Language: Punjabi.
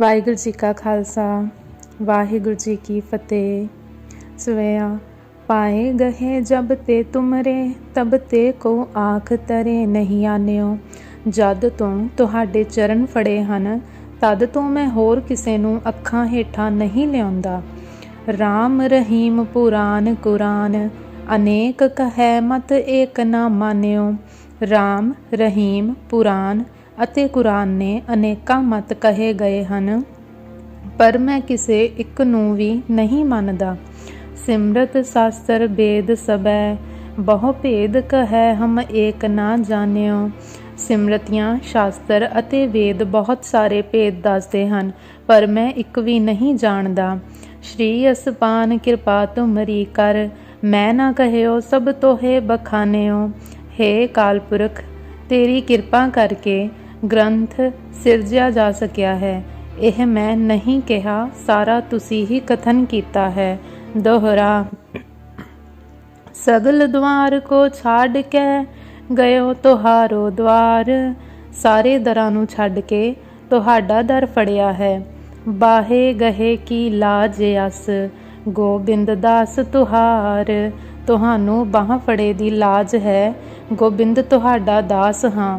ਵਾਹਿਗੁਰੂ ਜੀ ਕਾ ਖਾਲਸਾ, ਵਾਹਿਗੁਰੂ ਜੀ ਕੀ ਫਤਿਹ। ਸਵੇਆ ਪਾਏ ਗਏ ਜਬ ਤੇ ਤੁਮਰੇ, ਤਬ ਤੇ ਕੋ ਆਖ ਤਰੇ ਨਹੀਂ ਆਨਿਓ। ਜਦ ਤੋਂ ਤੁਹਾਡੇ ਚਰਨ ਫੜੇ ਹਨ, ਤਦ ਤੋਂ ਮੈਂ ਹੋਰ ਕਿਸੇ ਨੂੰ ਅੱਖਾਂ ਹੇਠਾਂ ਨਹੀਂ ਲਿਆਉਂਦਾ। RAM ਰਹੀਮ ਪੁਰਾਨ ਕੁਰਾਨ, ਅਨੇਕ ਕਹੈ ਮਤ ਏਕ ਨਾ ਮਾਨਿਓ। RAM ਰਹੀਮ ਪੁਰਾਨ ਅਤੇ ਕੁਰਾਨ ਨੇ ਅਨੇਕਾਂ ਮਤ ਕਹੇ ਗਏ ਹਨ। ਪਰ ਮੈਂ ਕਿਸੇ ਇੱਕ ਨੂੰ ਵੀ ਨਹੀਂ ਮੰਨਦਾ। ਸਿਮਰਤ ਸ਼ਾਸਤਰ ਵੇਦ ਸਬੈ, ਬਹੁ ਭੇਦ ਕਹੈ ਹਮ ਏਕ ਨਾ ਜਾਣਿਓ। ਸਿਮਰਤੀਆਂ ਸ਼ਾਸਤਰ ਅਤੇ ਵੇਦ ਬਹੁਤ ਸਾਰੇ ਭੇਦ ਦੱਸਦੇ ਹਨ, ਪਰ ਮੈਂ ਇੱਕ ਵੀ ਨਹੀਂ ਜਾਣਦਾ। ਸ਼੍ਰੀ ਅਸਪਾਨ ਕਿਰਪਾ ਤੁਮਰੀ ਕਰ, ਮੈਂ ਨਾ ਕਹਿਓ ਸਭ ਤੋਹੇ ਬਖਾਨਿਓ। ਹੇ ਕਾਲਪੁਰਖ, ਤੇਰੀ ਕਿਰਪਾ ਕਰਕੇ ਗ੍ਰੰਥ ਸਿਰਜਿਆ ਜਾ ਸਕਿਆ ਹੈ। ਇਹ ਮੈਂ ਨਹੀਂ ਕਿਹਾ, ਸਾਰਾ ਤੁਸੀਂ ਹੀ ਕਥਨ ਕੀਤਾ ਹੈ। ਦੋਹਰਾ, ਸਗਲ ਦਵਾਰ ਕੋ ਛੱਡ ਕੇ ਗਇਓ ਤੁਹਾਰੋ ਦਵਾਰ। ਸਾਰੇ ਦਰਾਂ ਨੂੰ ਛੱਡ ਕੇ ਤੁਹਾਡਾ ਦਰ ਫੜਿਆ ਹੈ। ਬਾਹੇ ਗਹੇ ਕੀ ਲਾਜ ਅਸ। ਗੋਬਿੰਦ ਦਾਸ ਤੁਹਾਰ, ਤੁਹਾਨੂੰ ਬਾਹ ਫੜੇ ਦੀ ਲਾਜ ਹੈ। ਗੋਬਿੰਦ ਤੁਹਾਡਾ ਦਾਸ ਹਾਂ।